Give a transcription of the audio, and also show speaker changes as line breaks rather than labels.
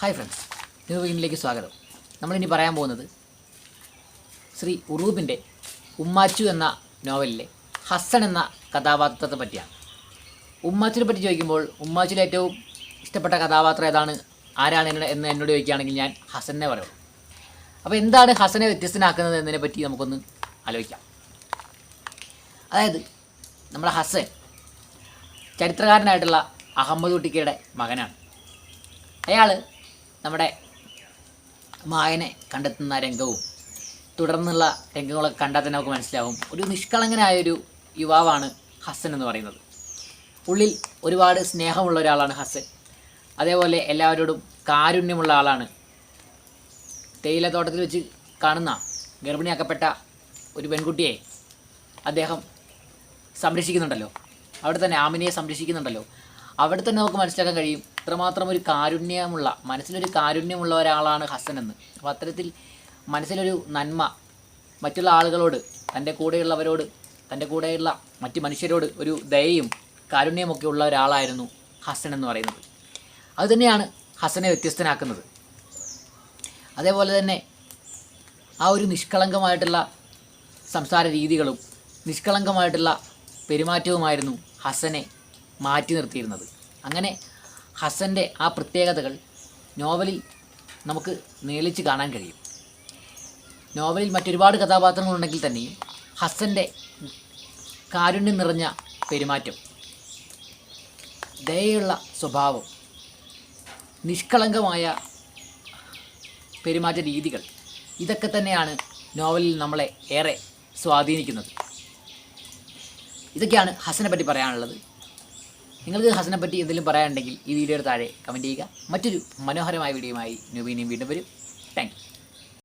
Hi friends new വീക്കിലേക്ക് സ്വാഗതം. നമ്മളിനി പറയാൻ പോകുന്നത് ശ്രീ ഉറൂബിന്റെ ഉമ്മാച്ചു എന്ന നോവലിലെ ഹസൻ എന്ന കഥാപാത്രത്തെ പറ്റിയാണ്. ഉമ്മാച്ചിനെ പറ്റി ചോദിക്കുമ്പോൾ ഉമ്മാച്ചുവിൽ ഏറ്റവും ഇഷ്ടപ്പെട്ട കഥാപാത്രം ഏതാണ്? ആരാണ് എന്നോട് എന്ന് എന്നോട് ചോദിക്കുകയാണെങ്കിൽ ഞാൻ ഹസനെ പറയും അപ്പോൾ എന്താണ് ഹസനെ വ്യത്യസ്തനാക്കുന്നത് എന്നതിനെ പറ്റി നമുക്കൊന്ന് ആലോചിക്കാം. അതായത് നമ്മുടെ ഹസൻ ചരിത്രകാരനായിട്ടുള്ള അഹമ്മദ് കുട്ടിക്കയുടെ മകനാണ്. അയാൾ നമ്മുടെ മായനെ കണ്ടെത്തുന്ന രംഗവും തുടർന്നുള്ള രംഗങ്ങളൊക്കെ കണ്ടാൽ തന്നെ നമുക്ക് മനസ്സിലാവും. ഒരു നിഷ്കളങ്കനായൊരു യുവാവാണ് ഹസൻ എന്ന് പറയുന്നത്. ഉള്ളിൽ ഒരുപാട് സ്നേഹമുള്ള ഒരാളാണ് ഹസൻ. അതേപോലെ എല്ലാവരോടും കാരുണ്യമുള്ള ആളാണ്. തേയിലത്തോട്ടത്തിൽ വെച്ച് കാണുന്ന ഗർഭിണിയാക്കപ്പെട്ട ഒരു പെൺകുട്ടിയെ അദ്ദേഹം സംരക്ഷിക്കുന്നുണ്ടല്ലോ. അവിടെ തന്നെ ആമിനിയെ സംരക്ഷിക്കുന്നുണ്ടല്ലോ. അവിടെ തന്നെ നമുക്ക് മനസ്സിലാക്കാൻ കഴിയും ഇത്രമാത്രം ഒരു കാരുണ്യമുള്ള മനസ്സിലൊരു കാരുണ്യമുള്ള ഒരാളാണ് ഹസൻ എന്ന് അപ്പോൾ അത്തരത്തിൽ മനസ്സിലൊരു നന്മ മറ്റുള്ള ആളുകളോട് തന്റെ കൂടെയുള്ളവരോട് തന്റെ കൂടെയുള്ള മറ്റ് മനുഷ്യരോട് ഒരു ദയയും കാരുണ്യമൊക്കെ ഉള്ള ഒരാളായിരുന്നു ഹസൻ എന്ന് പറയുന്നത്. അതുതന്നെയാണ് ഹസനെ വ്യത്യസ്തനാക്കുന്നത്. അതേപോലെ തന്നെ ആ ഒരു നിഷ്കളങ്കമായിട്ടുള്ള സംസാര രീതികളും നിഷ്കളങ്കമായിട്ടുള്ള പെരുമാറ്റവുമായിരുന്നു ഹസനെ മാറ്റി നിർത്തിയിരുന്നത്. അങ്ങനെ ഹസന്റെ ആ പ്രത്യേകതകൾ നോവലിൽ നമുക്ക് നേളിച്ച് കാണാൻ കഴിയും. നോവലിൽ മറ്റൊരുപാട് കഥാപാത്രങ്ങളുണ്ടെങ്കിൽ തന്നെയും ഹസന്റെ കാരുണ്യം നിറഞ്ഞ പെരുമാറ്റം ദയയുള്ള സ്വഭാവം നിഷ്കളങ്കമായ പെരുമാറ്റ രീതികൾ ഇതൊക്കെ തന്നെയാണ് നോവലിൽ നമ്മളെ ഏറെ സ്വാധീനിക്കുന്നത്. ഇതൊക്കെയാണ് ഹസനെ പറ്റി പറയാനുള്ളത്. നിങ്ങൾക്ക് ഹസനെ പറ്റി എന്തെങ്കിലും പറയാനുണ്ടെങ്കിൽ ഈ വീഡിയോയുടെ താഴെ കമന്റ് ചെയ്യുക. മറ്റൊരു മനോഹരമായ വീഡിയോയുമായി നുബീനിയും വീണ്ടും വരും. താങ്ക്